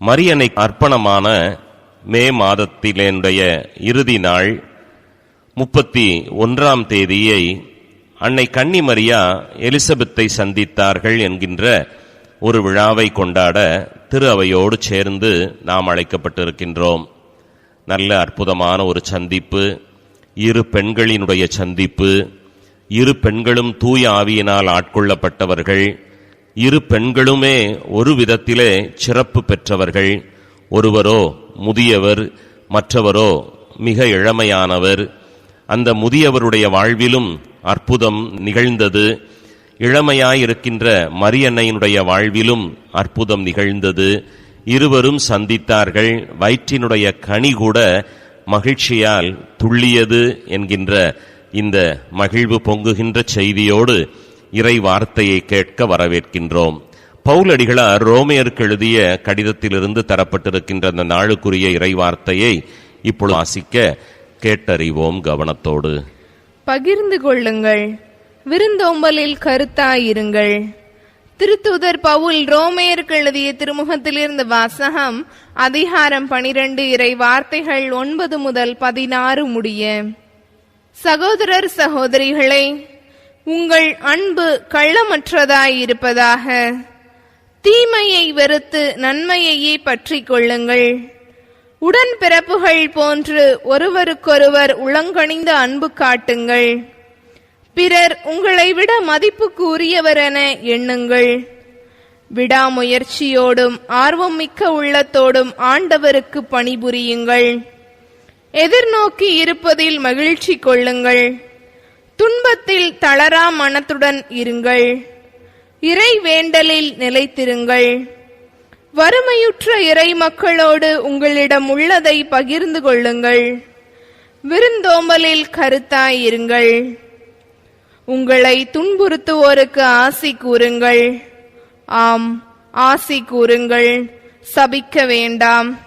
மரியனை அர்ப்பணமான மே மாதத்திலேனுடைய இறுதி நாள் முப்பத்தி ஒன்றாம் தேதியை அன்னை கன்னிமரியா எலிசபெத்தை சந்தித்தார்கள் என்கின்ற ஒரு விழாவை கொண்டாட திரு அவையோடு சேர்ந்து நாம் அழைக்கப்பட்டிருக்கின்றோம். நல்ல அற்புதமான ஒரு சந்திப்பு இரு பெண்களினுடைய சந்திப்பு இரு பெண்களும் தூய ஆவியினால் ஆட்கொள்ளப்பட்டவர்கள் இரு பெண்களுமே ஒரு விதத்திலே சிறப்பு பெற்றவர்கள். ஒருவரோ முதியவர் மற்றவரோ மிக இளமையானவர். அந்த முதியவருடைய வாழ்விலும் அற்புதம் நிகழ்ந்தது. இளமையாயிருக்கின்ற மரியன்னையினுடைய வாழ்விலும் அற்புதம் நிகழ்ந்தது. இருவரும் சந்தித்தார்கள். வயிற்றினுடைய கனி கூட மகிழ்ச்சியால் துள்ளியது என்கின்ற இந்த மகிழ்வு பொங்குகின்ற செய்தியோடு இறை வார்த்தையை கேட்க வரவேற்கின்றோம். பவுலடிகளார் ரோமையருக்கு எழுதிய கடிதத்திலிருந்து தரப்பட்டிருக்கின்ற அந்த நாளுக்குரிய இறை வார்த்தையை இப்பொழுது வாசிக்க கேட்டறிவோம் கவனத்தோடு. பகிர்ந்து கொள்ளுங்கள். விருந்தோம்பலில் கருத்தாயிருங்கள். திருத்தூதர் பவுல் ரோமேயருக்கு எழுதிய திருமுகத்திலிருந்து வாசகம் அதிகாரம் பனிரெண்டு இறை வார்த்தைகள் ஒன்பது முதல் பதினாறு முடிய. சகோதரர் சகோதரிகளே உங்கள் அன்பு கள்ளமற்றதாயிருப்பதாக தீமையை வெறுத்து நன்மையையே பற்றிக் கொள்ளுங்கள். உடன்பிறப்புகள் போன்று ஒருவருக்கொருவர் உளங்கணிந்த அன்பு காட்டுங்கள். பிறர் உங்களை விட மதிப்புக்குரியவர் என எண்ணுங்கள். விடாமுயற்சியோடும் ஆர்வம் மிக்க உள்ளத்தோடும் ஆண்டவருக்கு பணிபுரியுங்கள். எதிர்நோக்கி இருப்பதில் மகிழ்ச்சி கொள்ளுங்கள். துன்பத்தில் தளரா மனத்துடன் இருங்கள். இறை வேண்டலில் நிலைத்திருங்கள். வறுமையுற்ற இறை மக்களோடு உங்களிடம் உள்ளதை பகிர்ந்து கொள்ளுங்கள். விருந்தோம்பலில் கருத்தாயிருங்கள் உங்களை துன்புறுத்துவோருக்கு ஆசி கூறுங்கள். ஆம் ஆசி கூறுங்கள். சபிக்க வேண்டாம்.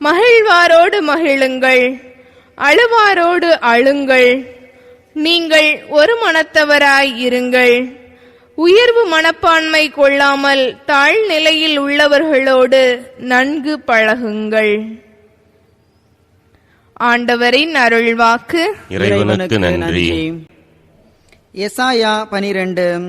மகிழ்வாரோடு மகிழுங்கள். அழுவாரோடு அழுங்கள். நீங்கள் ஒரு மனத்தவராய் இருங்கள். உயர்வு மனப்பான்மை கொள்ளாமல் தாழ்நிலையில் உள்ளவர்களோடு நன்கு பழகுங்கள். ஆண்டவரின் அருள்வாக்கு. இறைவனுக்கு நன்றி. எசாயா பனிரெண்டு.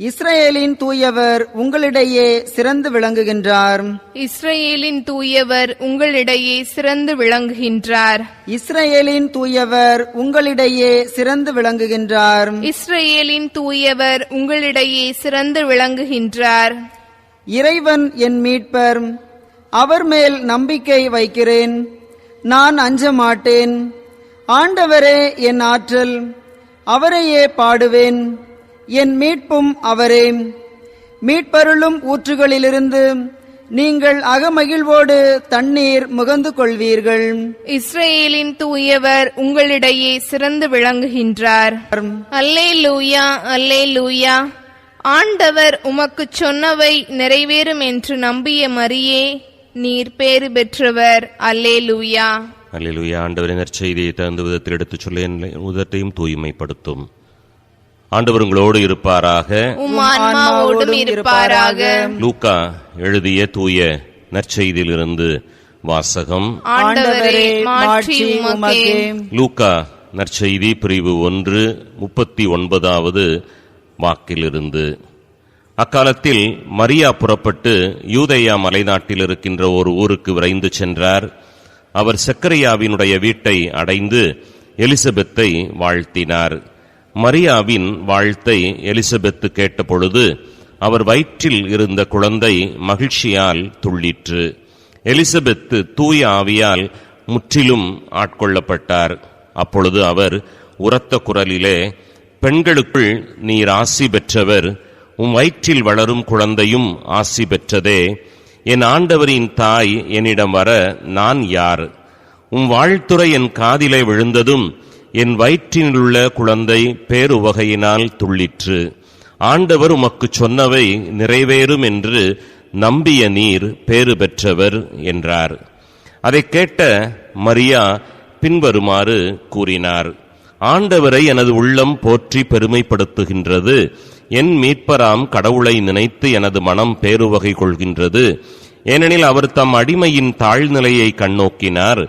இஸ்ரவேலின் தூயவர் உங்களிடையே சிறந்து விளங்குகின்றார். இஸ்ரேலின் தூயவர் உங்களிடையே சிறந்து விளங்குகின்றார். இஸ்ரவேலின் தூயவர் உங்களிடையே சிறந்து விளங்குகின்றார். இஸ்ரேலின் தூயவர் உங்களிடையே சிறந்து விளங்குகின்றார். இறைவன் என் மீட்பர் அவர் மேல் நம்பிக்கை வைக்கிறேன். நான் அஞ்ச மாட்டேன். ஆண்டவரே என் ஆற்றல் அவரையே பாடுவேன். என் மீட்பும் அவரே. மீட்பருளும் ஊற்றுகளிலிருந்து நீங்கள் அகமகிழ்வோடு தண்ணீர் முகந்து கொள்வீர்கள். இஸ்ரேலின் தூயவர் உங்களிடையே சிறந்து விளங்குகின்றார். அல்லே லூயா அல்லே லூயா ஆண்டவர் உமக்குச் சொன்னவை நிறைவேறும் என்று நம்பிய மரியே நீர் பேறு பெற்றவர். அல்லே லூயா அல்லேலூயா ஆண்டவரின் நற்செய்தியை தகுந்த விதத்தில் எடுத்துச் சொல்ல உதட்டையும் தூய்மைப்படுத்தும். ஆண்டவர் உங்களோடு இருப்பாராக. இருப்பாராக. லூக்கா எழுதிய தூய நற்செய்தியிலிருந்து வாசகம். லூக்கா நற்செய்தி பிரிவு ஒன்று முப்பத்தி ஒன்பதாவது வாக்கிலிருந்து. அக்காலத்தில் மரியா புறப்பட்டு யூதேயா மலைநாட்டில் இருக்கின்ற ஒரு ஊருக்கு விரைந்து சென்றார். அவர் செக்கரியாவினுடைய வீட்டை அடைந்து எலிசபெத்தை வாழ்த்தினார். மரியாவின் வாழ்த்தை எலிசபெத்து கேட்டபொழுது அவர் வயிற்றில் இருந்த குழந்தை மகிழ்ச்சியால் துள்ளிற்று. எலிசபெத்து தூய ஆவியால் முற்றிலும் ஆட்கொள்ளப்பட்டார். அப்பொழுது அவர் உரத்த குரலிலே பெண்களுக்குள் நீர் ஆசி பெற்றவர் உம் வயிற்றில் வளரும் குழந்தையும் ஆசி பெற்றதே. என் ஆண்டவரின் தாய் என்னிடம் வர நான் யார்? உம் வாழ்த்துறை என் காதிலே விழுந்ததும் என் வயிற்றினுள்ள குழந்தை பேருவகையினால் துள்ளிற்று. ஆண்டவர் உமக்குச் சொன்னவை நிறைவேறும் என்று நம்பிய நீர் பேறு பெற்றவர் என்றார். அதைக் கேட்ட மரியா பின்வருமாறு கூறினார் ஆண்டவரை எனது உள்ளம் போற்றி பெருமைப்படுத்துகின்றது. என் மீட்பராம் கடவுளை நினைத்து எனது மனம் பேருவகை கொள்கின்றது. ஏனெனில் அவர் தம் அடிமையின் தாழ்நிலையை கண்ணோக்கினார்.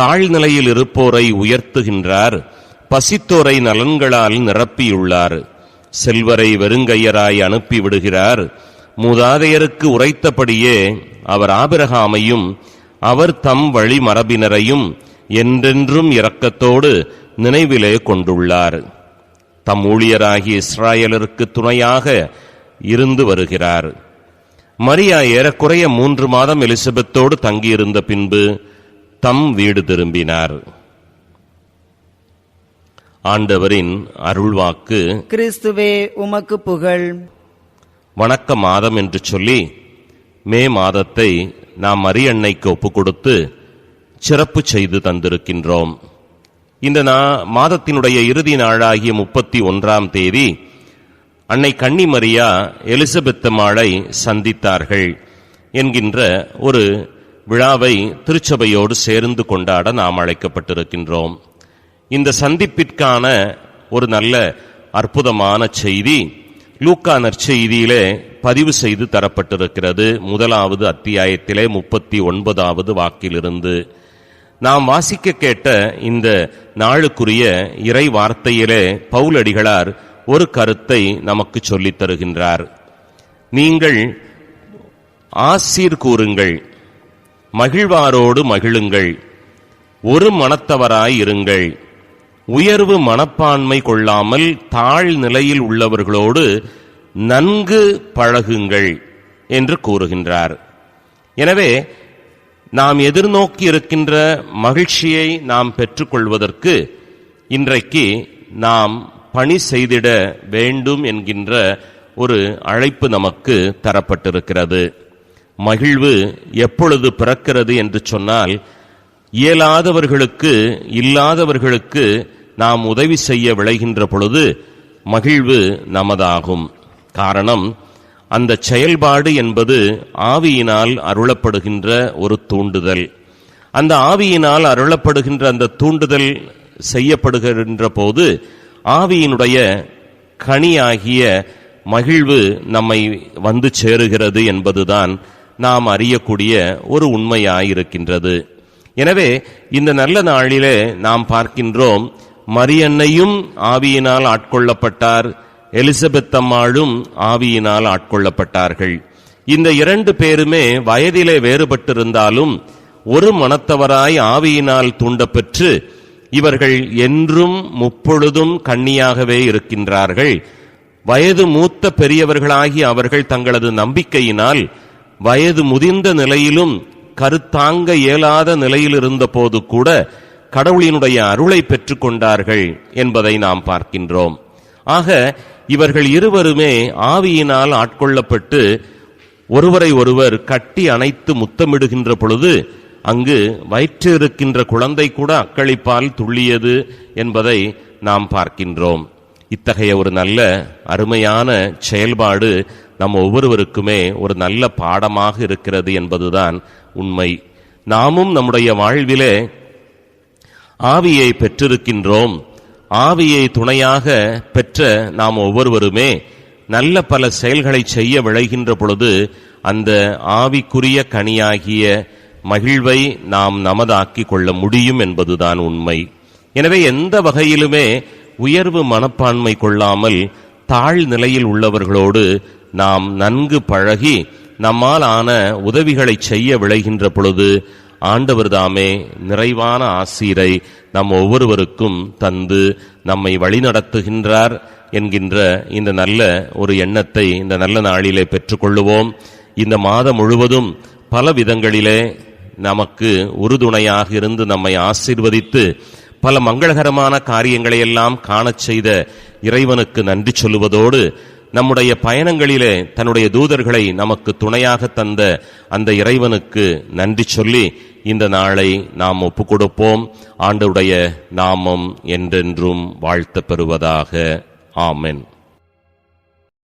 தாழ்நிலையில் இருப்போரை உயர்த்துகின்றார் பசித்தோரை நலன்களால் நிரப்பியுள்ளார். செல்வரை வெறுங்கையராய் அனுப்பிவிடுகிறார். மூதாதையருக்கு உரைத்தபடியே அவர் ஆபிரகாமையும் அவர் தம் வழி மரபினரையும் என்றென்றும் இரக்கத்தோடு நினைவிலே கொண்டுள்ளார். தம் ஊழியராகிய இஸ்ராயலருக்கு துணையாக இருந்து வருகிறார். மரியா ஏறக்குறைய மூன்று மாதம் எலிசபெத்தோடு தங்கியிருந்த பின்பு தம் வீடு திரும்பினார். ஆண்டவரின் அருள்வாக்கு கிறிஸ்துவே உமக்கு புகழ். வணக்க மாதம் என்று சொல்லி மே மாதத்தை நாம் மரியன்னைக்கு ஒப்புக் கொடுத்து சிறப்பு செய்து தந்திருக்கின்றோம். இந்த நா- மாதத்தினுடைய இறுதி நாளாகிய முப்பத்தி ஒன்றாம் தேதி அன்னை கன்னி மரியா எலிசபெத் அம்மாளை சந்தித்தார்கள் என்கின்ற ஒரு விழாவை திருச்சபையோடு சேர்ந்து கொண்டாட நாம் அழைக்கப்பட்டிருக்கின்றோம். இந்த சந்திப்பிற்கான ஒரு நல்ல அற்புதமான செய்தி லூக்கா நற்செய்தியிலே பதிவு செய்து தரப்பட்டிருக்கிறது. முதலாவது அத்தியாயத்திலே முப்பத்தி ஒன்பதாவது வாக்கிலிருந்து. நாம் வாசிக்க கேட்ட இந்த நாளுக்குரிய இறை வார்த்தையிலே பவுலடிகளார் ஒரு கருத்தை நமக்கு சொல்லித் தருகின்றார். நீங்கள் ஆசீர் கூறுங்கள். மகிழ்வாரோடு மகிழுங்கள். ஒரு மனத்தவராய் இருங்கள். உயர்வு மனப்பான்மை கொள்ளாமல் தாழ் நிலையில் உள்ளவர்களோடு நன்கு பழகுங்கள் என்று கூறுகின்றார். எனவே நாம் எதிர்நோக்கி இருக்கின்ற மகிழ்ச்சியை நாம் பெற்றுக்கொள்வதற்கு இன்றைக்கு நாம் பணி செய்திட வேண்டும் என்கின்ற ஒரு அழைப்பு நமக்கு தரப்பட்டிருக்கிறது. மகிழ்வு எப்பொழுது பிறக்கிறது என்று சொன்னால் இயலாதவர்களுக்கு இல்லாதவர்களுக்கு நாம் உதவி செய்ய விளைகின்ற பொழுது மகிழ்வு நமதாகும். காரணம் அந்த செயல்பாடு என்பது ஆவியினால் அருளப்படுகின்ற ஒரு தூண்டுதல். அந்த ஆவியினால் அருளப்படுகின்ற அந்த தூண்டுதல் செய்யப்படுகின்ற போது ஆவியினுடைய கனியாகிய மகிழ்வு நம்மை வந்து சேருகிறது என்பதுதான் நாம் அறியக்கூடிய ஒரு உண்மையாயிருக்கின்றது. எனவே இந்த நல்ல நாளிலே நாம் பார்க்கின்றோம் மரியன்னையும் ஆவியினால் ஆட்கொள்ளப்பட்டார் எலிசபெத் அம்மாளும் ஆவியினால் ஆட்கொள்ளப்பட்டார்கள். இந்த இரண்டு பேருமே வயதிலே வேறுபட்டிருந்தாலும் ஒரு மனத்தவராய் ஆவியினால் தூண்டப்பெற்று இவர்கள் என்றும் முப்பொழுதும் கண்ணியாகவே இருக்கின்றார்கள். வயது மூத்த பெரியவர்களாகி அவர்கள் தங்களது நம்பிக்கையினால் வயது முதிர்ந்த நிலையிலும் கருத்தாங்க இயலாத நிலையில் இருந்தபோது கூட கடவுளினுடைய அருளை பெற்றுக்கொண்டார்கள் என்பதை நாம் பார்க்கின்றோம். ஆக இவர்கள் இருவருமே ஆவியினால் ஆட்கொள்ளப்பட்டு ஒருவரை ஒருவர் கட்டி அணைத்து முத்தமிடுகின்ற பொழுது அங்கு வயிற்றிருக்கின்ற குழந்தை கூட அக்களிப்பால் துள்ளியது என்பதை நாம் பார்க்கின்றோம். இத்தகைய ஒரு நல்ல அருமையான செயல்பாடு நம் ஒவ்வொருவருக்குமே ஒரு நல்ல பாடமாக இருக்கிறது என்பதுதான் உண்மை. நாமும் நம்முடைய வாழ்விலே ஆவியை பெற்றிருக்கின்றோம். ஆவியை துணையாக பெற்ற நாம் ஒவ்வொருவருமே நல்ல பல செயல்களை செய்ய விளைகின்ற பொழுது அந்த ஆவிக்குரிய கனியாகிய மகிழ்வை நாம் நமதாக்கிக் கொள்ள முடியும் என்பதுதான் உண்மை. எனவே எந்த வகையிலுமே உயர்வு மனப்பான்மை கொள்ளாமல் தாழ் நிலையில் உள்ளவர்களோடு நாம் நன்கு பழகி நம்மால் ஆன உதவிகளை செய்ய விளைகின்ற பொழுது ஆண்டவர் தாமே நிறைவான ஆசீரை நம் ஒவ்வொருவருக்கும் தந்து நம்மை வழிநடத்துகின்றார் என்கின்ற இந்த நல்ல ஒரு எண்ணத்தை இந்த நல்ல நாளிலே பெற்றுக்கொள்ளுவோம். இந்த மாதம் முழுவதும் பல விதங்களிலே நமக்கு உறுதுணையாக இருந்து நம்மை ஆசீர்வதித்து பல மங்களகரமான காரியங்களை எல்லாம் காணச் செய்த இறைவனுக்கு நன்றி சொல்லுவதோடு நம்முடைய பயணங்களிலே தன்னுடைய தூதர்களை நமக்கு துணையாக தந்த அந்த இறைவனுக்கு நன்றி சொல்லி இந்த நாளை நாம் ஒப்பு கொடுப்போம் ஆண்டுடைய நாமம் என்றென்றும் வாழ்த்த பெறுவதாக. ஆமென்.